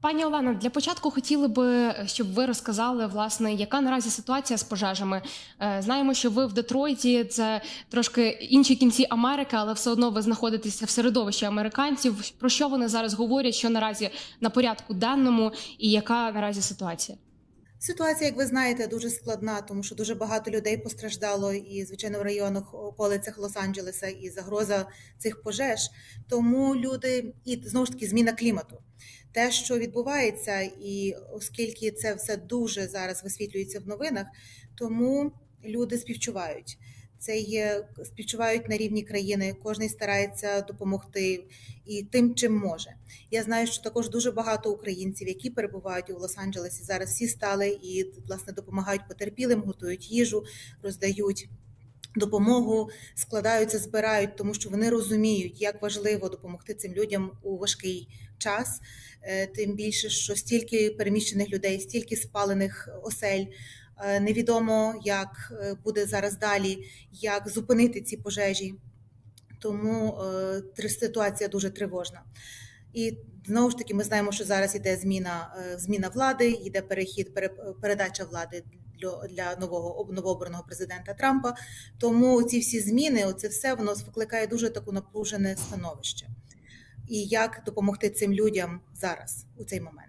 Пані Олено, для початку хотіли би, щоб ви розказали, власне, яка наразі ситуація з пожежами. Е, Знаємо, що ви в Детройті, це трошки інші кінці Америки, але все одно ви знаходитеся в середовищі американців. Про що вони зараз говорять? Що наразі на порядку денному, і яка наразі ситуація? Ситуація, як ви знаєте, дуже складна, тому що дуже багато людей постраждало, і звичайно в районах околицях Лос-Анджелеса і загроза цих пожеж. Тому люди і знову ж таки зміна клімату. Те, що відбувається, і оскільки це все дуже зараз висвітлюється в новинах, тому люди співчувають. Це є співчувають на рівні країни. Кожен старається допомогти і тим, чим може. Я знаю, що також дуже багато українців, які перебувають у Лос-Анджелесі, зараз всі стали і власне допомагають потерпілим, готують їжу, роздають. Допомогу складаються, збирають, тому що вони розуміють, як важливо допомогти цим людям у важкий час. Е, Тим більше, що стільки переміщених людей, стільки спалених осель. Е, Невідомо, як е, буде зараз далі, як зупинити ці пожежі. Тому ситуація дуже тривожна. І знову ж таки, ми знаємо, що зараз іде зміна, зміна влади, йде перехід, пере- передача влади для, для нового об- новообраного президента Трампа. Тому ці всі зміни, оце все воно викликає дуже таку напружене становище. І як допомогти цим людям зараз у цей момент?